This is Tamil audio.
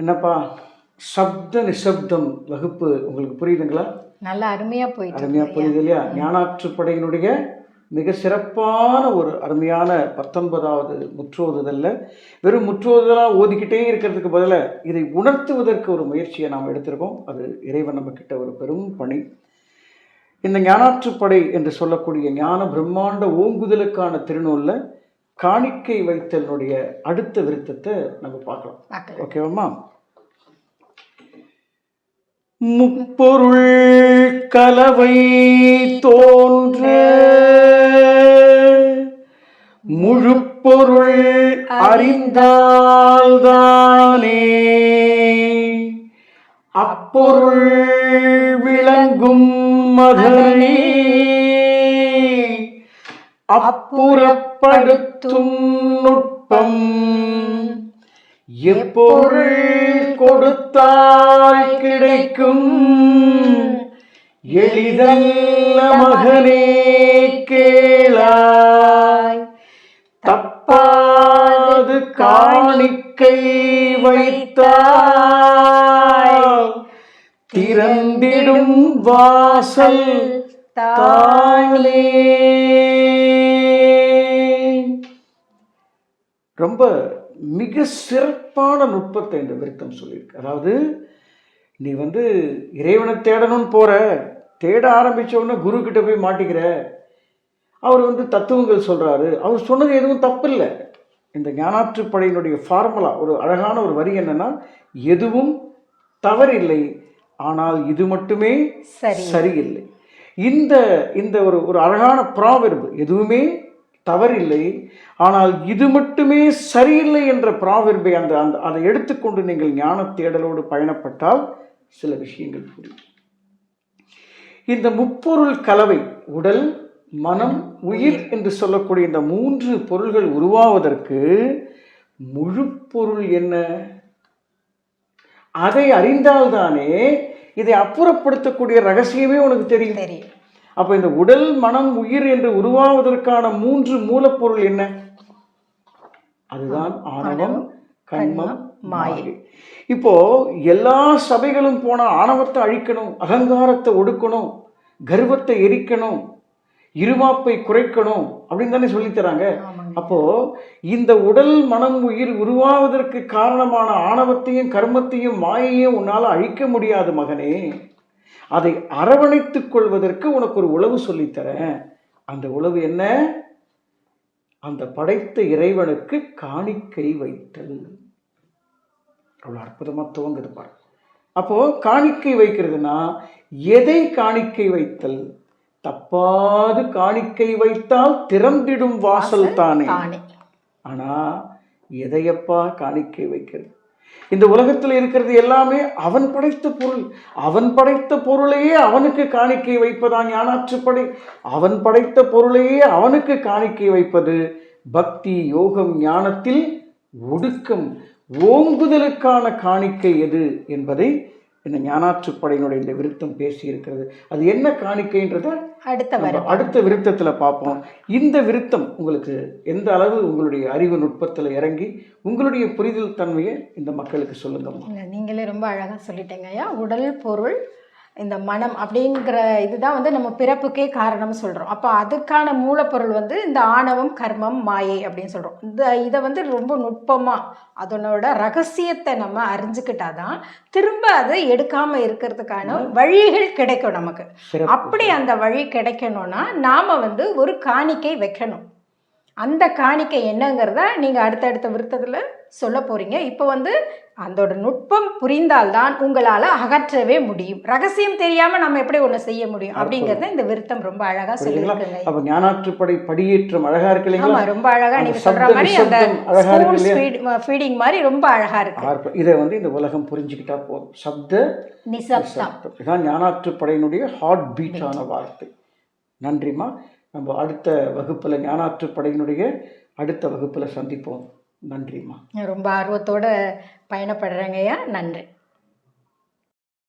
என்னப்பா? சப்த நிசப்தம் வகுப்பு உங்களுக்கு புரியுதுங்களா? நல்லா அருமையா போயிட்டு அருமையா இருக்கு புரியுது இல்லையா? ஞானாற்றுப்படையினுடைய மிக சிறப்பான ஒரு அருமையான பத்தொன்பதாவது முற்றோதுதல்ல. வெறும் முற்றோதுதலாக ஓதிக்கிட்டே இருக்கிறதுக்கு பதிலாக இதை உணர்த்துவதற்கு ஒரு முயற்சியை நாம் எடுத்திருக்கோம். அது இறைவன் நம்ம கிட்ட ஒரு பெரும் பணி. இந்த ஞானாற்றுப்படை என்று சொல்லக்கூடிய ஞான பிரம்மாண்ட ஓங்குதலுக்கான திருநூல்ல காணிக்கை வைத்தலினுடைய அடுத்த விருத்தத்தை நம்ம பார்க்கலாம். ஓகேவாம்மா முப்பொருள் கலவை தோன்ற முழுப்பொருள் அறிந்தால்தானே. அப்பொருள் விளங்கும் மகனே. அப்புறப்படுத்தும் நுட்பம். எப்பொருள் கொடுத்தாய் கிடைக்கும். எளிதல்ல மகனே கேளாய். தப்பாது காணிக்கை வைத்தாய். திறந்திடும் வாசல் தானே. ரொம்ப மிக சிறப்பான நுட்பத்தை இந்த விருத்தம் சொல்லியிருக்கு. அதாவது நீ வந்து இறைவனை தேடணும்னு போற தேட ஆரம்பிச்ச உடனே குரு கிட்ட போய் மாட்டிக்கிற. அவர் வந்து தத்துவங்கள் சொல்றாரு. அவர் சொன்னது எதுவும் தப்பு இல்லை இந்த ஞானாற்றுப்படையினுடைய ஃபார்முலா ஒரு அழகான ஒரு வரி என்னன்னா எதுவும் தவறில்லை ஆனால் இது மட்டுமே சரி. சரியில்லை. இந்த இந்த ஒரு ஒரு அழகான ப்ராவெர்பு எதுவுமே தவறில்லை. ஆனால் இது மட்டுமே சரியில்லை என்ற ப்ராவெர்பை அந்த அந்த அதை எடுத்துக்கொண்டு நீங்கள் ஞான தேடலோடு பயணப்பட்டால் சில விஷயங்கள் புரியும். இந்த முப்பொருள் கலவை உடல் மனம் உயிர் என்று சொல்லக்கூடிய இந்த மூன்று பொருள்கள் உருவாவதற்கு முழு பொருள் என்ன? அதை அறிந்தால்தானே இதை அப்புறப்படுத்தக்கூடிய ரகசியமே உனக்கு தெரியும். தெரியும். அப்ப இந்த உடல் மனம் உயிர் என்று உருவாவதற்கான மூன்று மூலப்பொருள் என்ன? அதுதான் ஆணவம் கண்மம் மாயை. இப்போ எல்லா சபைகளும் போனா ஆணவத்தை அழிக்கணும் அகங்காரத்தை ஒடுக்கணும் கர்வத்தை எரிக்கணும் இருமாப்பை குறைக்கணும் அப்படின்னு தானே சொல்லித் தராங்க. ஆமாங்க. அப்போ இந்த உடல் மனம் உயிர் உருவாவதற்கு காரணமான ஆணவத்தையும் கர்மத்தையும் மாயையும் உன்னால் அழிக்க முடியாது மகனே. அதை அரவணைத்துக் கொள்வதற்கு உனக்கு ஒரு உளவு சொல்லித்தரேன் அந்த உளவு என்ன? அந்த படைத்த இறைவனுக்கு காணிக்கை வைத்தல். அவ்வளோ அற்புதமா துவங்குது பாரு. அப்போ காணிக்கை வைக்கிறதுனா எதை காணிக்கை வைத்தல்? தப்பாது காணிக்கை வைத்தால் திறந்திடும் வாசல் தானே. ஆனா எதையப்பா காணிக்கை வைக்கிறது? இந்த உலகத்தில் இருக்கிறது எல்லாமே அவன் படைத்த பொருள். அவன் படைத்த பொருளையே அவனுக்கு காணிக்கை வைப்பதா ஞானாற்றுப்படை? அவன் படைத்த பொருளையே அவனுக்கு காணிக்கை வைப்பது பக்தி யோகம் ஞானத்தில் ஒடுக்கம் ஓங்குதலுக்கான காணிக்கை எது என்பதை இந்த ஞானாற்றுப்படையினுடைய இந்த விருத்தம் பேசி இருக்கிறது அது என்ன காணிக்கைன்றதை அடுத்த அடுத்த விருத்தத்தில் பார்ப்போம். இந்த விருத்தம் உங்களுக்கு எந்த அளவு உங்களுடைய அறிவு நுட்பத்தில் இறங்கி உங்களுடைய புரிதல் தன்மையை இந்த மக்களுக்கு சொல்லுங்கம்மா இல்ல, நீங்களே ரொம்ப அழகா சொல்லிட்டீங்க ஐயா. உடல் பொருள் இந்த மனம் அப்படிங்கிற இதுதான் வந்து நம்ம பிறப்புக்கே காரணம் சொல்றோம். அப்போ அதுக்கான மூலப்பொருள் வந்து இந்த ஆணவம் கர்மம் மாயை அப்படின்னு சொல்றோம். இந்த இதை வந்து ரொம்ப நுட்பமா அதனோட ரகசியத்தை நம்ம அறிஞ்சுக்கிட்டாதான் திரும்ப அதை எடுக்காம இருக்கிறதுக்கான வழிகள் கிடைக்கும் நமக்கு. அப்படி அந்த வழி கிடைக்கணும்னா நாம வந்து ஒரு காணிக்கை வைக்கணும். அந்த காணிக்கை என்னங்கிறத நீங்கள் அடுத்தடுத்த விருத்தத்தில் சொல்ல போறீங்க. இப்போ வந்து அதோட நுட்பம் புரிந்தால்தான் உங்களால் அகற்றவே முடியும். ரகசியம் தெரியாமல் நம்ம எப்படி ஒன்று செய்ய முடியும்? அப்படிங்கிறத இந்த விருத்தம் ரொம்ப அழகாக சொல்லியிருக்குங்க. அப்ப ஞானாற்றுப்படை படியேற்றம் அழகா இருக்கு இல்லைங்களா? ரொம்ப அழகா அந்த நீங்க சொல்ற சப்த மாதிரி அந்த? ஃபீடிங் மாதிரி ரொம்ப அழகா இருக்கு. இதை வந்து இந்த உலகம் புரிஞ்சுக்கிட்டா போதும். சப்த நிசப்தம். இதான் ஞானாற்றுப்படையினுடைய ஹார்ட் பீட்டான வார்த்தை. நன்றிம்மா. நம்ம அடுத்த வகுப்பில் ஞானாற்று படையினுடைய அடுத்த வகுப்பில் சந்திப்போம். நன்றிம்மா. ரொம்ப ஆர்வத்தோட பயணப்படுறேங்கய்யா. நன்றி.